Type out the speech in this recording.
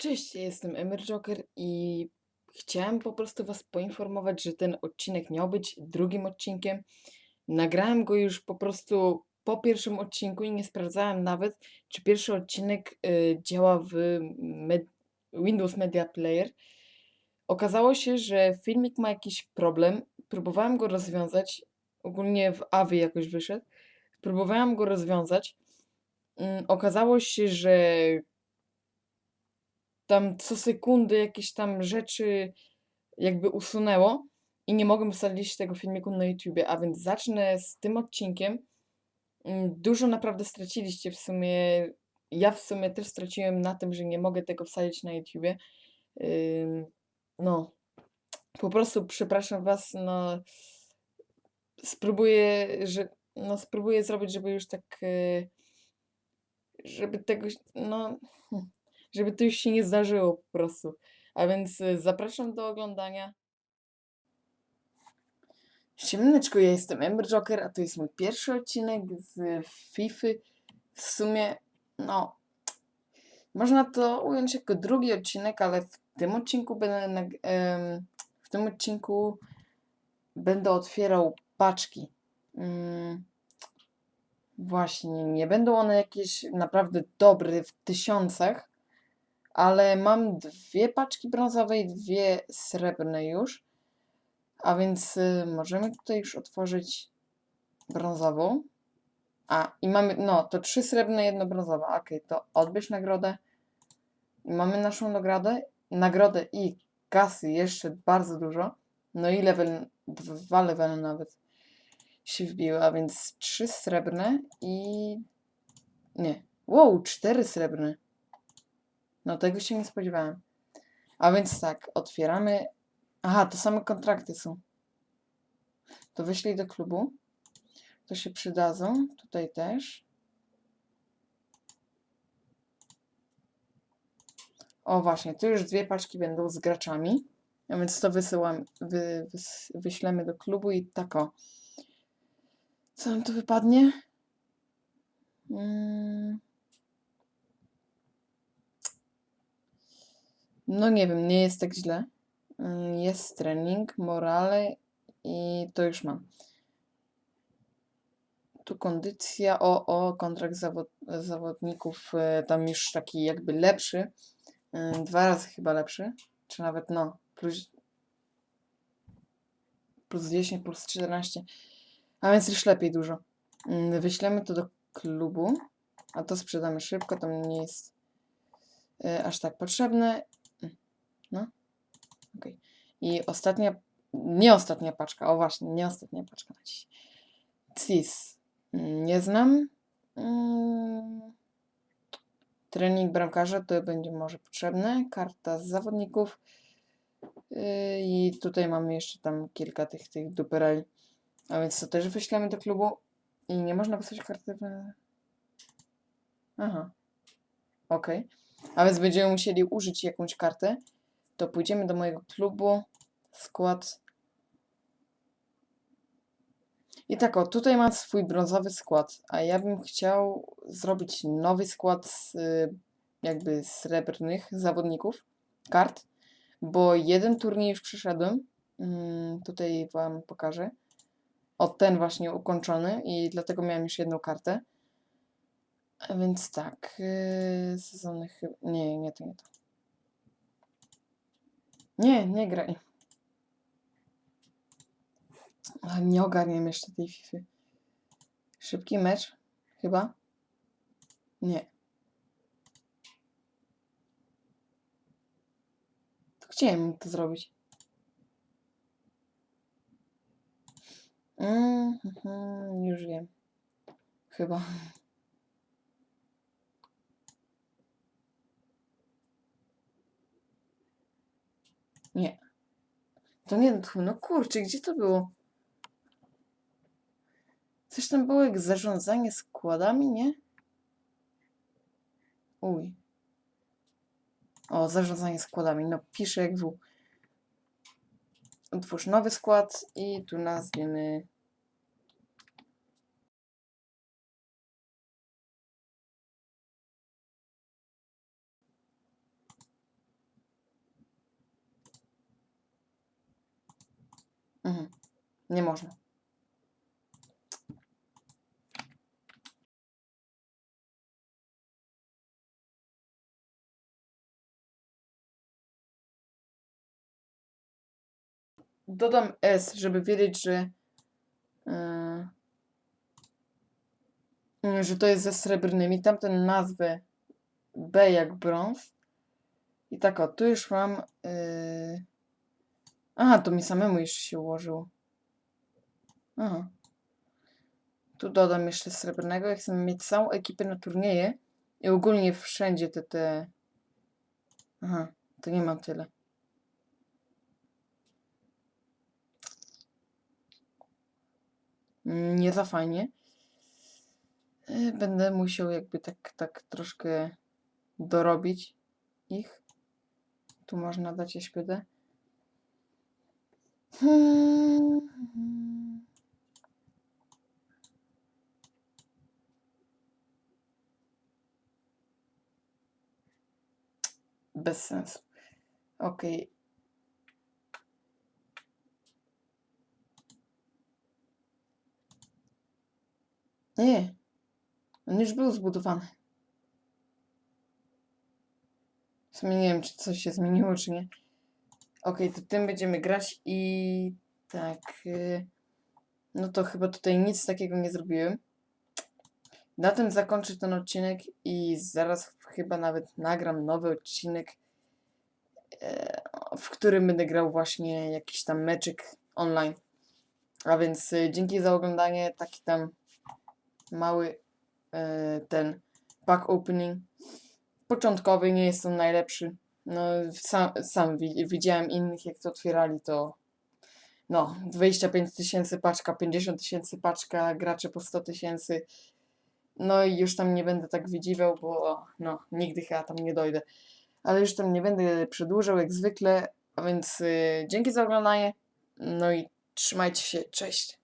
Cześć, jestem Emer Joker i chciałem po prostu Was poinformować, że ten odcinek miał być drugim odcinkiem. Nagrałem go już po prostu po pierwszym odcinku i nie sprawdzałem nawet, czy pierwszy odcinek y, działa w med Windows Media Player. Okazało się, że filmik ma jakiś problem. Próbowałem go rozwiązać. Ogólnie w AVI jakoś wyszedł. Próbowałem go rozwiązać. Mm, Okazało się, że tam co sekundy jakieś tam rzeczy jakby usunęło i nie mogłem wsadzić tego filmiku na YouTubie, a więc zacznę z tym odcinkiem. Mm, Dużo naprawdę straciliście w sumie. Ja w sumie też straciłem na tym, że nie mogę tego wsadzić na YouTubie. No, po prostu przepraszam was, no spróbuję, że no spróbuję zrobić, żeby już tak y, żeby tego, no hm, żeby to już się nie zdarzyło po prostu. A więc y, zapraszam do oglądania. Siemaneczko, ja jestem Ember Joker, a to jest mój pierwszy odcinek z FIFA. W sumie, no, można to ująć jako drugi odcinek, ale w tym odcinku będę, w tym odcinku będę otwierał paczki. Mm, właśnie, nie będą one jakieś naprawdę dobre w tysiącach, ale mam dwie paczki brązowe i dwie srebrne już. A więc y, możemy tutaj już otworzyć brązową. A, i mamy, no, to trzy srebrne, jedno brązowe. Okej, to odbierz nagrodę. I mamy naszą nagrodę. Nagrodę i kasy jeszcze bardzo dużo. No i level, dwa levele nawet się wbiły, a więc trzy srebrne i... Nie. Wow, cztery srebrne. No tego się nie spodziewałem. A więc tak, otwieramy. Aha, to same kontrakty są. To wyślij do klubu. To się przydadzą. Tutaj też. O właśnie, tu już dwie paczki będą z graczami. A więc to wysyłam, wy, wyślemy do klubu i tak o. Co nam tu wypadnie? Mm. No nie wiem, nie jest tak źle. Mm, Jest trening, morale i to już mam. Tu kondycja, o, o, kontrakt zawod, zawodników, e, tam już taki jakby lepszy. e, Dwa razy chyba lepszy, czy nawet no, plus, plus 10, plus 14. A więc już lepiej dużo. Mm, Wyślemy to do klubu, a to sprzedamy szybko, to nie jest e, aż tak potrzebne. Okej. I ostatnia, nie ostatnia paczka, o właśnie, nie ostatnia paczka na dziś. CIS, nie znam. Mm, Trening bramkarza to będzie może potrzebne. Karta z zawodników. Yy, I tutaj mamy jeszcze tam kilka tych, tych dupereli. A więc to też wyślemy do klubu. I nie można wysłać karty. Aha. Okej. A więc będziemy musieli użyć jakąś kartę. To pójdziemy do mojego klubu. Skład. I tak o, tutaj mam swój brązowy skład, a ja bym chciał zrobić nowy skład z y, jakby srebrnych zawodników, kart, bo jeden turniej już przeszedłem. Mm, tutaj wam pokażę. O, ten właśnie ukończony i dlatego miałem już jedną kartę. A więc tak, yy, sezony chyba... Nie, nie to, nie to. Nie, nie graj. Nie ogarniam jeszcze tej FIFA. Szybki mecz? Chyba? Nie. To chciałem to zrobić. Mm, mhm, już wiem. Chyba. Nie. To nie. No kurczę, gdzie to było? Coś tam było jak zarządzanie składami, nie? Uj. O, zarządzanie składami. No, piszę jak w. Utwórz nowy skład i tu nazwiemy. Mhm. Nie można. Dodam S, żeby wiedzieć, że yy, że to jest ze srebrnymi. Tamten nazwę B jak brąz. I tak o, tu już mam yy... Aha, to mi samemu jeszcze się ułożyło. Aha. Tu dodam jeszcze srebrnego. Jak chcemy mieć całą ekipę na turnieje i ogólnie wszędzie te te... Aha, to nie mam tyle. Nie za fajnie. E, Będę musiał jakby tak, tak troszkę dorobić ich. Tu można dać SPD. Hmm. Bez sensu. Okej. Nie. On już był zbudowany. W sumie nie wiem, czy coś się zmieniło, czy nie. Okej, to tym będziemy grać i tak. y, No to chyba tutaj nic takiego nie zrobiłem. Na tym zakończę ten odcinek i zaraz chyba nawet nagram nowy odcinek, e, w którym będę grał właśnie jakiś tam meczyk online. A więc y, dzięki za oglądanie. Taki tam mały e, ten pack opening. Początkowy, nie jest on najlepszy. No, sam, sam wi- widziałem innych, jak to otwierali, to no, 25 tysięcy paczka, 50 tysięcy paczka, gracze po 100 tysięcy. No i już tam nie będę tak wydziwiał, bo no, nigdy chyba tam nie dojdę. Ale już tam nie będę przedłużał jak zwykle, a więc y, dzięki za oglądanie. No i trzymajcie się, cześć.